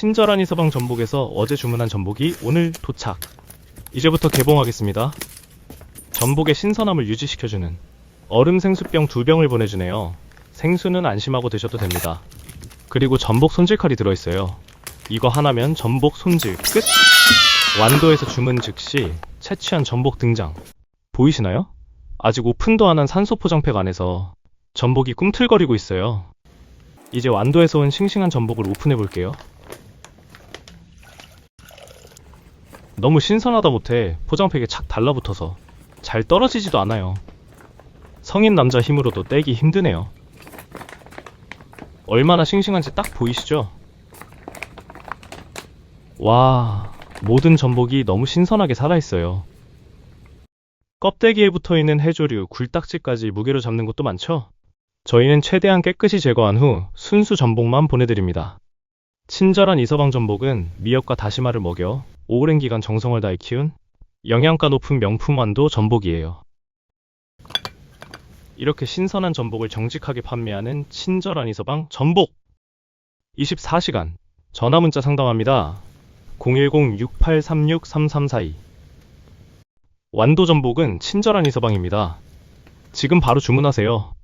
친절한 이서방 전복에서 어제 주문한 전복이 오늘 도착. 이제부터 개봉하겠습니다. 전복의 신선함을 유지시켜주는 얼음 생수병 두 병을 보내주네요. 생수는 안심하고 드셔도 됩니다. 그리고 전복 손질칼이 들어있어요. 이거 하나면 전복 손질 끝! 완도에서 주문 즉시 채취한 전복 등장. 보이시나요? 아직 오픈도 안 한 산소 포장팩 안에서 전복이 꿈틀거리고 있어요. 이제 완도에서 온 싱싱한 전복을 오픈해 볼게요. 너무 신선하다 못해 포장팩에 착 달라붙어서 잘 떨어지지도 않아요. 성인 남자 힘으로도 떼기 힘드네요. 얼마나 싱싱한지 딱 보이시죠? 와, 모든 전복이 너무 신선하게 살아있어요. 껍데기에 붙어 있는 해조류, 굴딱지까지 무게로 잡는 것도 많죠? 저희는 최대한 깨끗이 제거한 후 순수 전복만 보내드립니다. 친절한 이서방 전복은 미역과 다시마를 먹여 오랜 기간 정성을 다해 키운 영양가 높은 명품 완도 전복이에요. 이렇게 신선한 전복을 정직하게 판매하는 친절한 이서방 전복! 24시간 전화 문자 상담합니다. 010-6836-3342 완도 전복은 친절한 이서방입니다. 지금 바로 주문하세요.